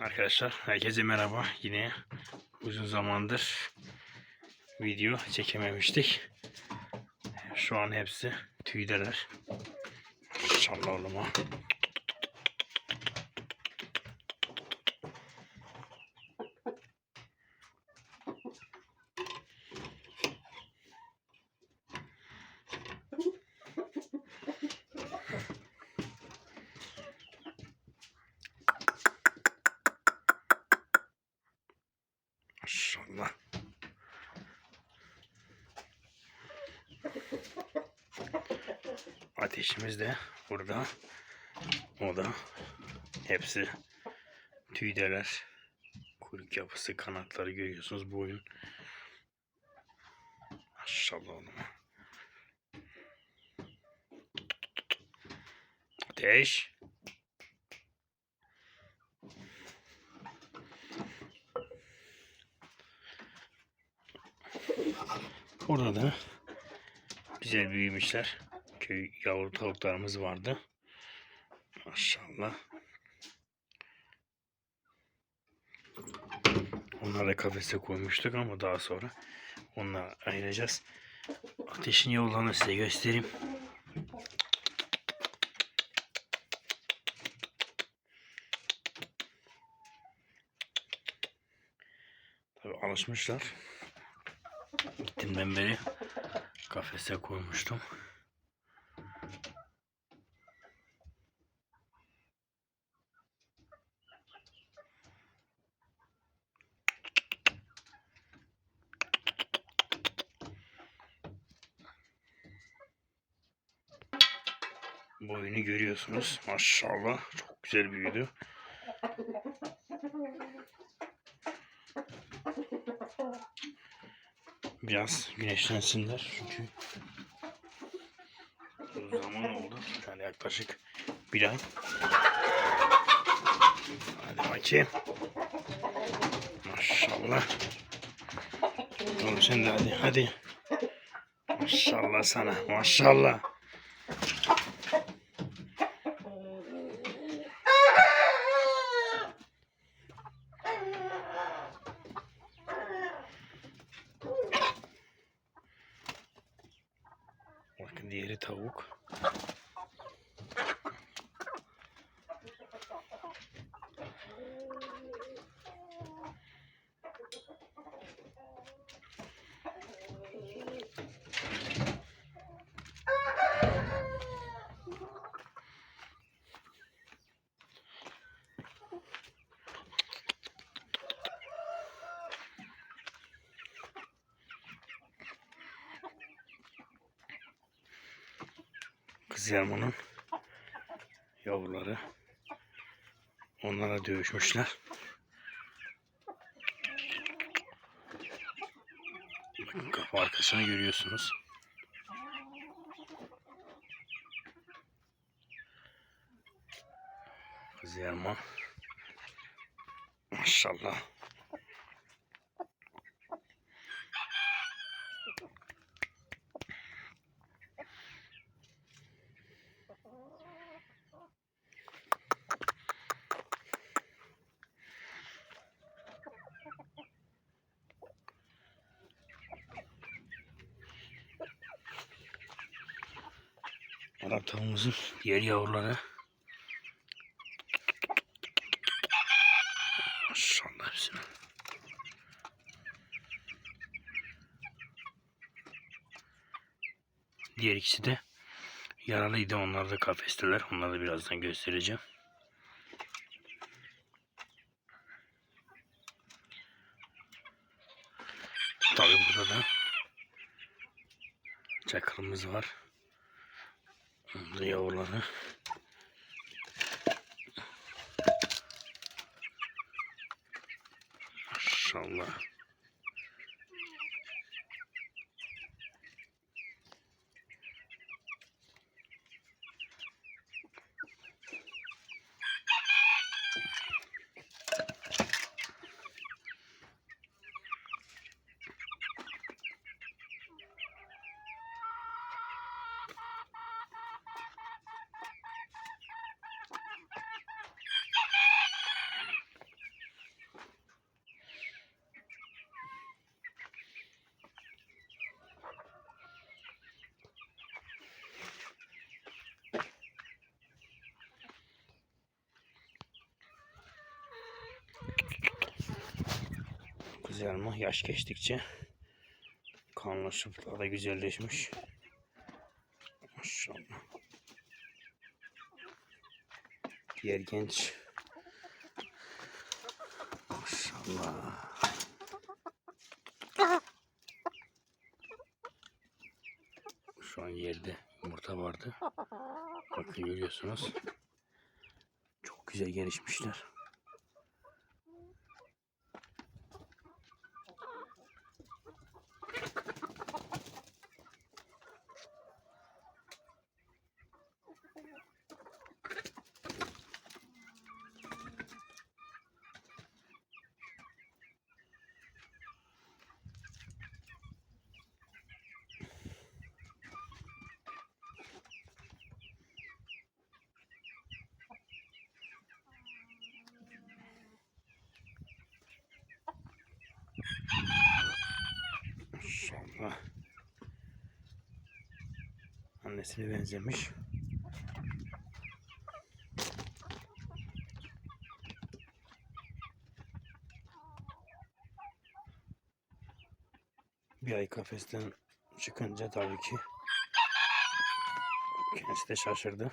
Arkadaşlar herkese merhaba. Yine uzun zamandır video çekememiştik. Şu an hepsi tüydeler. Maşallah oğluma. Maşallah. Ateşimiz de burada. O da hepsi tüydeler. Kuyruk yapısı, kanatları görüyorsunuz. Boyun. Maşallah oğlum. Ateş. Orada da güzel büyümüşler. Köy yavru tavuklarımız vardı. Maşallah. Onları kafese koymuştuk ama daha sonra onları ayıracağız. Ateşin yollarını size göstereyim. Tabii alışmışlar. Gittiğimden beri kafese koymuştum. Boyunu görüyorsunuz. Maşallah çok güzel büyüdü. Biraz güneşlensinler çünkü zaman oldu. Yani yaklaşık bir ay. Hadi bakayım. Maşallah. Oğlum sen de hadi hadi. Maşallah sana maşallah. Bakın diğeri tavuk. Kız yarmanın yavruları. Onlara dövüşmüşler. Bakın kafa arkasını görüyorsunuz. Kız. Maşallah. Tavuğumuzun diğer yavruları. Maşallah hepsine. Diğer ikisi de yaralıydı. Onlar da kafesteler. Onları da birazdan göstereceğim. Tabii burada da çakırımız var. Burada yavruları. Maşallah. Güzel? Yaş geçtikçe kanlı şıplar da güzelleşmiş. Maşallah. Diğer genç. Maşallah. Şu an yerde yumurta vardı. Bakın görüyorsunuz. Çok güzel gelişmişler. Maşallah. Annesine benzemiş. Bir ay kafesten çıkınca tabii ki kendisi de şaşırdı.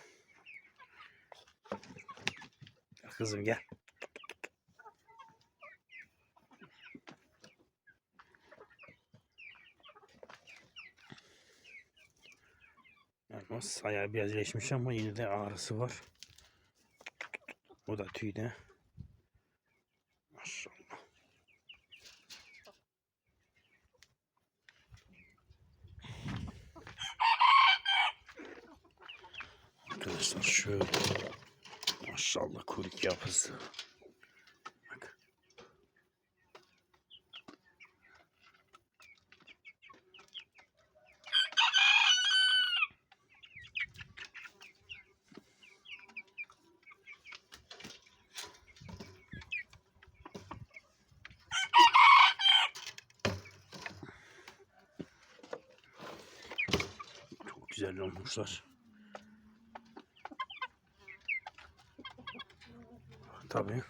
Kızım gel. Elmas ayağı biraz iyileşmiş ama yine de ağrısı var. O da tüyde. Maşallah. Arkadaşlar şöyle maşallah kuyruk yapısı. Güzel olmuşlar. Tabii.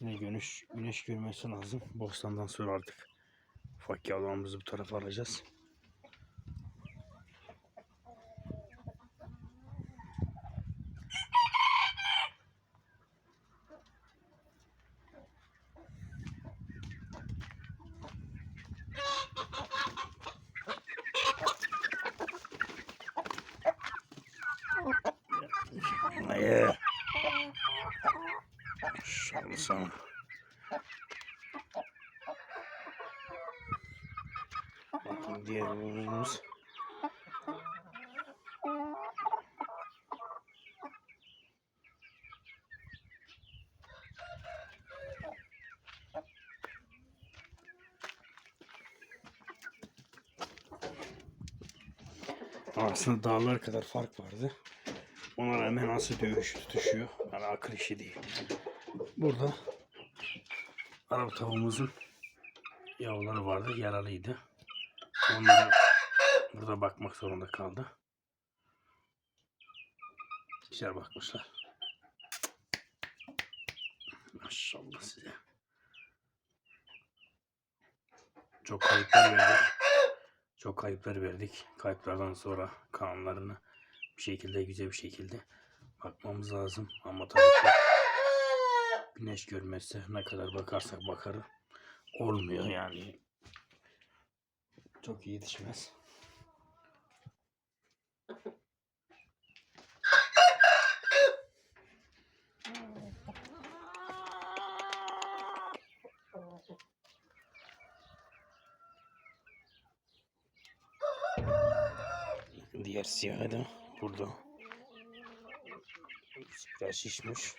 Yine güneş, güneş görmesi lazım. Bostandan sonra artık ufak yavrularımızı bu tarafa alacağız. Maşallah sana. Bakın diğer oğlumuz. Aslında dağlar kadar fark vardı. Ona rağmen nasıl dövüş tutuşuyor. Yani akıl işi değil. Burada Arap tavuğumuzun yavruları vardı. Yaralıydı. Onları burada bakmak zorunda kaldı. Güzel bakmışlar. Maşallah size. Çok kayıplar verdik. Çok kayıplar verdik. Kayıplardan sonra kanlarını bir şekilde güzel bir şekilde bakmamız lazım. Ama tabii ki güneş görmezse ne kadar bakarsak bakarı olmuyor yani. Çok iyi yetişmez. Diğer siyahı da burada. Biraz şişmiş.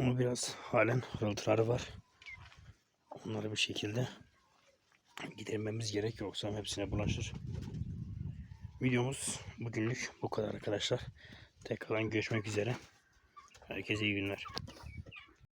Ama biraz halen hırıltıları var. Onları bir şekilde gidermemiz gerek yoksa hepsine bulaşır. Videomuz bugünlük bu kadar arkadaşlar. Tekrardan görüşmek üzere. Herkese iyi günler.